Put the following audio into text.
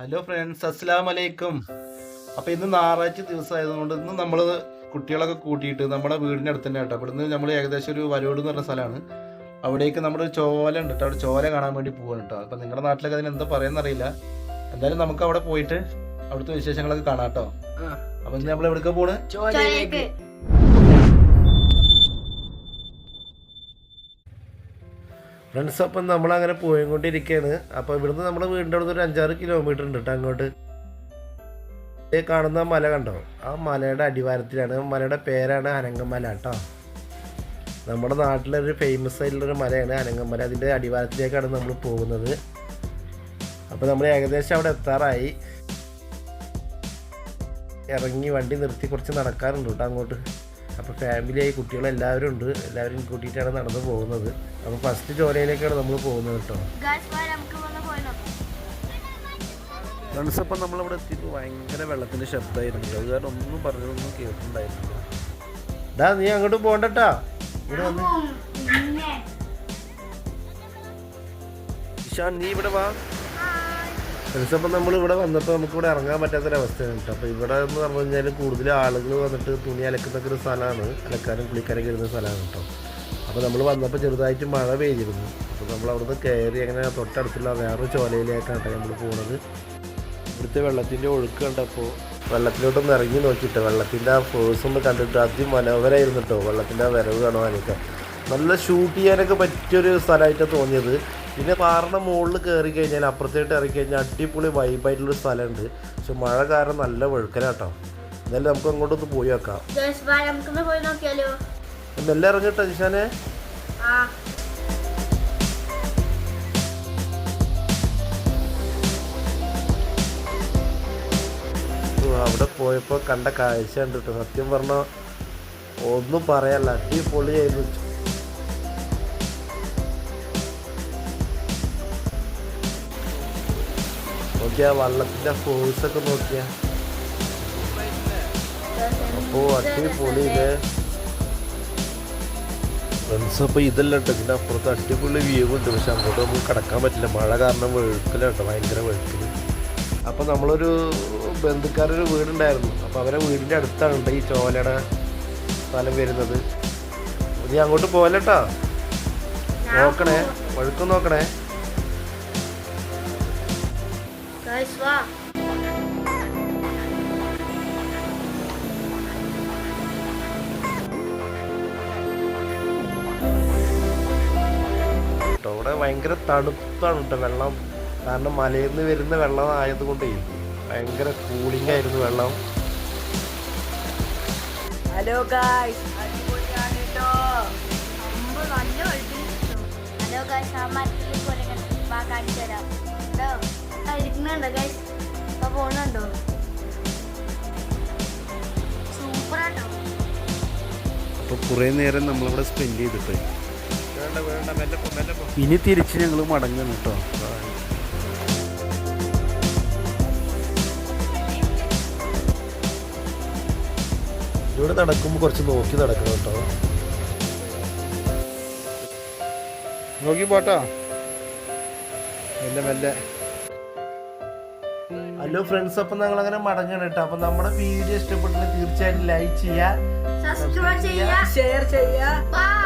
Hello friends അസ്സാം വലൈക്കും അപ്പോൾ ഇന്ന് ഞായറാഴ്ച ദിവസമായതുകൊണ്ട് ഇന്ന് നമ്മൾ കുട്ടികളൊക്കെ കൂട്ടിയിട്ട് നമ്മുടെ വീടിന്റെ അടുത്ത് തന്നെ കേട്ടോ ഇവിടുന്ന് നമ്മൾ ഏകദേശം ഒരു വരോട് എന്ന് പറഞ്ഞ സ്ഥലമാണ്. അവിടേക്ക് നമ്മുടെ ഒരു ചോല ഉണ്ട് കേട്ടോ. അവിടെ ചോല കാണാൻ വേണ്ടി പോവാണ് കേട്ടോ. അപ്പം നിങ്ങളുടെ നാട്ടിലൊക്കെ അതിന് എന്താ പറയുന്നറിയില്ല എന്തായാലും നമുക്ക് അവിടെ പോയിട്ട് അവിടുത്തെ വിശേഷങ്ങളൊക്കെ കാണാം കേട്ടോ. അപ്പം ഇന്ന് നമ്മൾ എവിടേക്ക് പോണ്? ചോലയിലേക്ക്. ഫ്രണ്ട്സ് അപ്പം നമ്മൾ അങ്ങനെ പോയിക്കൊണ്ടിരിക്കുകയാണ് അപ്പോൾ ഇവിടുന്ന് നമ്മുടെ വീടിന്റെ അടുത്ത് ഒരു അഞ്ചാറ് കിലോമീറ്റർ ഉണ്ട് കേട്ടോ അങ്ങോട്ട്. കാണുന്ന മല കണ്ടോ? ആ മലയുടെ അടിവാരത്തിലാണ്. മലയുടെ പേരാണ് അനങ്കമല കേട്ടോ നമ്മുടെ നാട്ടിലൊരു ഫേമസ് ആയിട്ടുള്ളൊരു മലയാണ് അനങ്കമല അതിന്റെ അടിവാരത്തിലേക്കാണ് നമ്മൾ പോകുന്നത്. അപ്പോൾ നമ്മൾ ഏകദേശം അവിടെ എത്താറായി. ഇറങ്ങി വണ്ടി നിർത്തി കുറച്ച് നടക്കാറുണ്ട് കേട്ടോ അങ്ങോട്ട്. അപ്പോൾ ഫാമിലിയായി കുട്ടികളെല്ലാവരും ഉണ്ട്. എല്ലാവരും കൂട്ടിയിട്ടാണ് നടന്നു പോകുന്നത്. അപ്പോൾ ഫസ്റ്റ് ചോലയിലേക്കാണ് നമ്മൾ പോകുന്നത് കേട്ടോ. ഫ്രണ്ട്സ് അപ്പം നമ്മളിവിടെ എത്തിയപ്പോൾ ഭയങ്കര വെള്ളത്തിന്റെ ശബ്ദമായിരുന്നു അത് കാരണം ഒന്നും പറഞ്ഞതൊന്നും കേട്ടിട്ടുണ്ടായിരുന്നില്ല. ഡാ നീ അങ്ങോട്ട് പോകണ്ടട്ടാ ഇവിടെ വന്ന്. ഇഷാൻ നീ ഇവിടെ വാ. ഫ്രണ്ട്സ് അപ്പം നമ്മൾ ഇവിടെ വന്നപ്പോൾ നമുക്ക് ഇവിടെ ഇറങ്ങാൻ പറ്റാത്തൊരവസ്ഥയാണ് കേട്ടോ. അപ്പോൾ ഇവിടെ എന്ന് പറഞ്ഞു കഴിഞ്ഞാൽ കൂടുതൽ ആളുകൾ വന്നിട്ട് തുണി അലക്കുന്നൊക്കെ ഒരു സ്ഥലമാണ്. അലക്കാനും കുളിക്കാനൊക്കെ ഇരുന്ന സ്ഥലമാണ് കേട്ടോ. അപ്പോൾ നമ്മൾ വന്നപ്പോൾ ചെറുതായിട്ട് മഴ പെയ്തിരുന്നു. അപ്പോൾ നമ്മൾ അവിടുന്ന് കയറി അങ്ങനെ തൊട്ടടുത്തുള്ള വേറൊരു ചോലയിലേക്കാണ് കേട്ടോ നമ്മൾ പോകുന്നത് ഇവിടുത്തെ വെള്ളത്തിന്റെ ഒഴുക്ക് കണ്ടപ്പോൾ വെള്ളത്തിലോട്ടൊന്ന് ഇറങ്ങി നോക്കിയിട്ട് വെള്ളത്തിന്റെ ആ ഫോഴ്സ് ഒന്ന് കണ്ടിട്ട്. അതിമനോഹരമായിരുന്നു കേട്ടോ. വെള്ളത്തിന്റെ ആ വരവ് കാണുവാനൊക്കെ. നല്ല ഷൂട്ട് ചെയ്യാനൊക്കെ പറ്റിയൊരു സ്ഥലമായിട്ടാണ് തോന്നിയത്. പിന്നെ പാറയുടെ മുകളിൽ കയറി കഴിഞ്ഞാൽ അപ്പുറത്തേട്ട് ഇറങ്ങി കഴിഞ്ഞാൽ അടിപൊളി വൈബായിട്ടുള്ളൊരു സ്ഥലമുണ്ട്. പക്ഷെ മഴ കാരണം നല്ല വഴുക്കലാട്ടോ. എന്നാലും നമുക്ക് അങ്ങോട്ടൊന്ന് പോയി നോക്കിയാലോ? മെല്ലെ ഇറങ്ങിട്ടോ ജിഷാനെ അവിടെ പോയപ്പോൾ കണ്ട കാഴ്ച ഉണ്ട് കേട്ടോ സത്യം പറഞ്ഞാൽ ഒന്നും പറയാല്ല അടിപൊളിയായിരുന്നു. നോക്കിയാ വള്ളത്തിന്റെ ഫോഴ്സ് ഒക്കെ നോക്കിയാ. അപ്പോ അടിപൊളി ഇത്. ഫ്രണ്ട്സ് അപ്പോൾ ഇതല്ല കേട്ടോ ഇതിന്റെ അപ്പുറത്ത് അടിപൊളി വ്യൂ ഉണ്ട്. പക്ഷെ അങ്ങോട്ട് നമുക്ക് കിടക്കാൻ പറ്റില്ല. മഴ കാരണം വെഴുക്കലാണ് ഭയങ്കര വെഴുക്കൽ അപ്പോൾ നമ്മളൊരു ബന്ധുക്കാരൊരു വീടുണ്ടായിരുന്നു. അപ്പോൾ അവരെ വീടിന്റെ അടുത്താണ് ഉണ്ട് ഈ ചോലയുടെ സ്ഥലം വരുന്നത്. നീ അങ്ങോട്ട് പോകലട്ടാ നോക്കണേ. വഴുക്കം നോക്കണേ. Guys walk. ഇവിടെ ഭയങ്കര തണുപ്പാണ് കേട്ടോ വെള്ളം. കാരണം മലയിൽ നിന്ന് വരുന്ന വെള്ളം ആയതുകൊണ്ടേ ഭയങ്കര കൂളിംഗ് ആയിരുന്നു വെള്ളം. ഹലോ ഗായ്സ് അടിപൊളിയാണ് കേട്ടോ. നല്ല ഹലോ ഗായ്സ് ആ മരത്തിൽ കാണിച്ചു തരാം ആ ഇരിക്കുന്നുണ്ടോ ഗായ്സ് അപ്പൊ പോണുണ്ടോ? സൂപ്പറാട്ടോ. അപ്പോൾ കുറേ നേരം നമ്മളിവിടെ സ്പെൻഡ് ചെയ്തിട്ട്. ഇനി തിരിച്ച് ഞങ്ങൾ മടങ്ങണം കേട്ടോ ഇവിടെ നടക്കുമ്പോൾ കുറച്ച് നോക്കി നടക്കണം കേട്ടോ നോക്കി പോട്ടോ. മെല്ലെ മെല്ലെ. ഹലോ ഫ്രണ്ട്സ് അപ്പം ഞങ്ങൾ അങ്ങനെ മടങ്ങണം കേട്ടോ. അപ്പം നമ്മുടെ വീഡിയോ ഇഷ്ടപ്പെട്ടെങ്കിൽ തീർച്ചയായിട്ടും ലൈക്ക് ചെയ്യുക സബ്സ്ക്രൈബ് ചെയ്യുക ഷെയർ ചെയ്യാ ബൈ